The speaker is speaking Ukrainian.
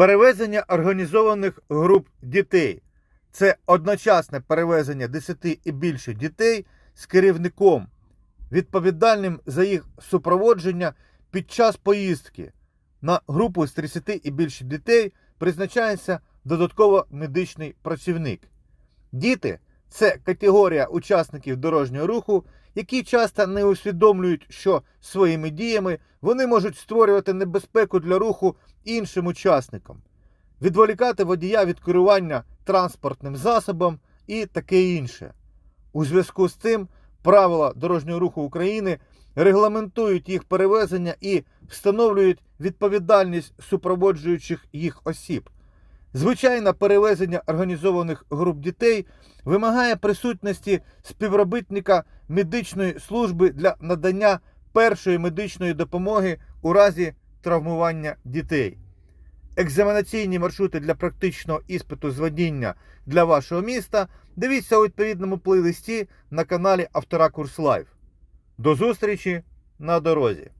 Перевезення організованих груп дітей це одночасне перевезення 10 і більше дітей з керівником, відповідальним за їх супроводження під час поїздки. На групу з 30 і більше дітей призначається додатково медичний працівник. Діти це категорія учасників дорожнього руху, які часто не усвідомлюють, що своїми діями вони можуть створювати небезпеку для руху іншим учасникам, відволікати водія від керування транспортним засобом і таке інше. У зв'язку з цим правила дорожнього руху України регламентують їх перевезення і встановлюють відповідальність супроводжуючих їх осіб. Звичайно, перевезення організованих груп дітей вимагає присутності співробітника медичної служби для надання першої медичної допомоги у разі травмування дітей. Екзаменаційні маршрути для практичного іспиту з водіння для вашого міста дивіться у відповідному плейлисті на каналі Авторакурс Лайв. До зустрічі на дорозі!